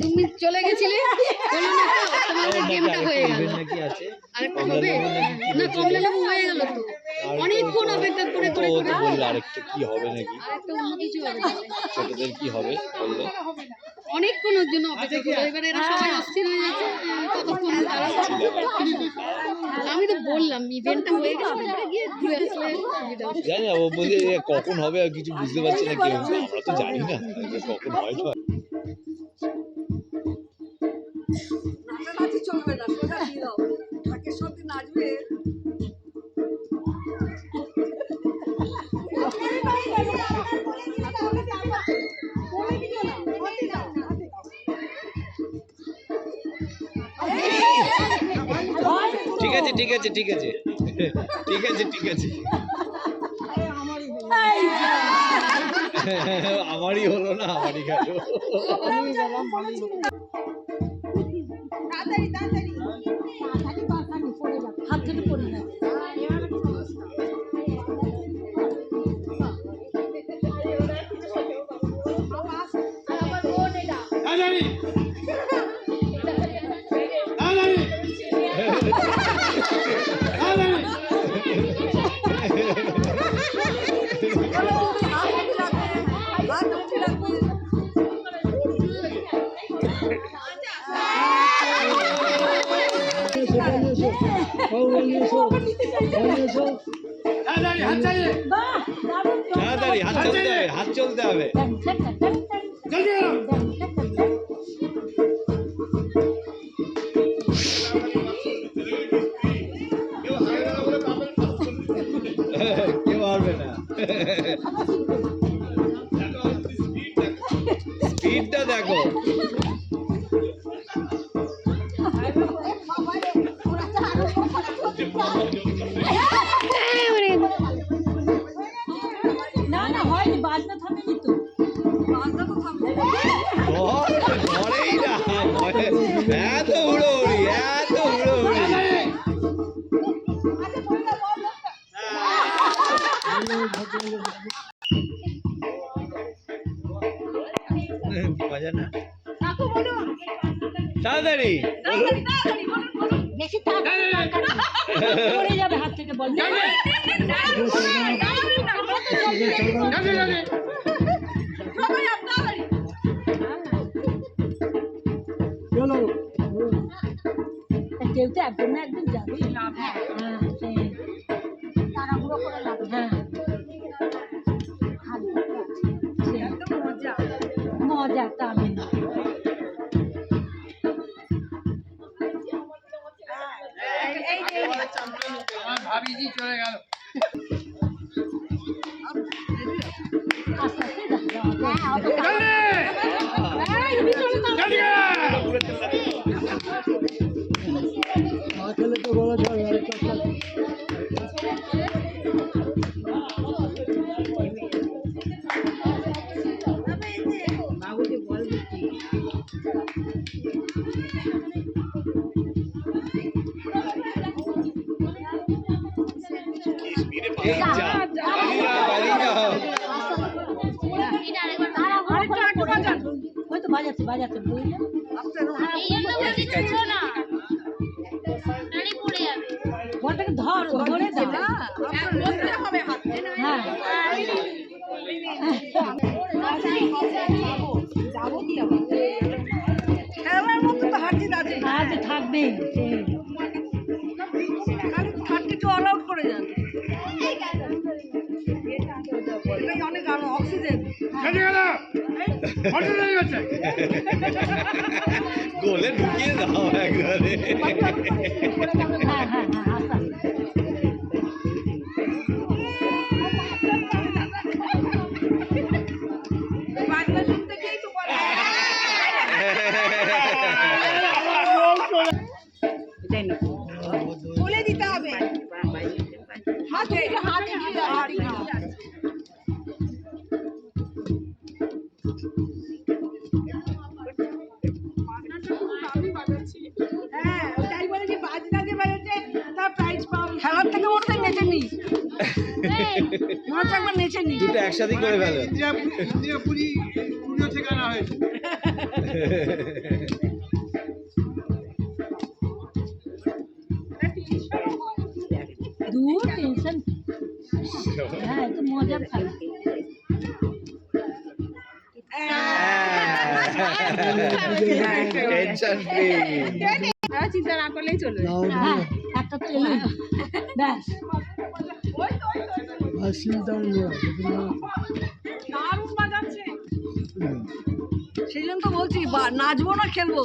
তুমি চলে গেছিলে? না তো, তোমাদের গেমটা হয়ে গেল। আরেকটা হবে? না কমলা লেবু হয়ে গেল তো। অনেকক্ষণ অপেক্ষা করে করে ও তো বলল আরেকটা কি হবে নাকি? আরেকটা অন্য কিছু হবে। ছোটদের কি হবে? বলল। অনেকক্ষণ ওর জন্য অপেক্ষা করে। এবারে এরা সবাই অস্থির হয়ে যাচ্ছে। কতক্ষণ দাঁড়াচ্ছে আমি তো বললাম ইভেন্টটা হয়ে গেছে। তারপরে গিয়ে ঘুরে আসলে জানি না ও বলছে কখন হবে আর কিছু বুঝতে পারছি না কেউ। আমরা তো জানি না কখন হয় তো আছে ঠিক আছে ঠিক আছে ঠিক আছে ঠিক আছে। আমারই হলো না আমারই গেল হাত পড়ে তাড়াতাড়ি হাত চলতে হবে হাত চলতে হবে না স্পিডটা দেখো। না তাড়াতাড়ি। বেশি তাড়াতাড়ি যাবে হাত থেকে বল। কেউ তো একজন না একজন যাবে হ্যাঁ সেই তাড়াহুড়ো করে লাভ হ্যাঁ। মজা। তাহলে আস্তে আস্তে চলে গেল। অত তাড়াতাড়ি- বাজাচ্ছে বাজাচ্ছে বুঝলে ধর ধরে গোলে ঢুকিয়ে দাও একবারে হ্যাঁ হ্যাঁ হ্যাঁ আস্তে আস্তে। বাজনা শুনতে গিয়েই তো বলে বলে দিতে হবে হাতে হাতে দুটো একসাথেই করে ফেলো। হয়েছে। দূর টেনশন। হ্যাঁ একটু টেনশন ফ্রি চিন্তা না করলেই চলবে। হ্যাঁ একটা ব্যাস। সেই জন্য তো বলছি বা- নাচবো না খেলব।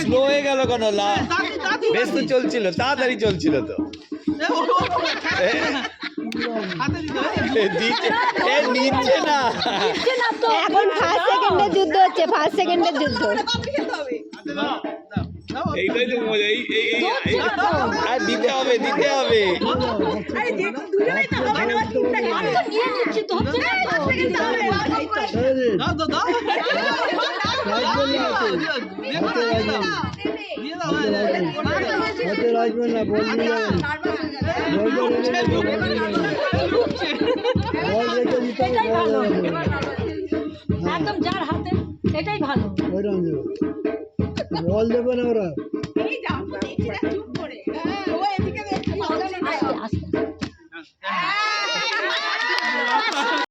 স্লো হয়ে গেল কেন? লা বেশ তো চলছিল তাড়াতাড়ি চলছিল তো। নিচ্ছে না। এখন ফার্স্ট সেকেন্ডের যুদ্ধ হচ্ছে ফার্স্ট সেকেন্ডের যুদ্ধ। এইটাই তো মজা এই একদম যার হাতে। এটাই ভালো বল দেবে না ওরা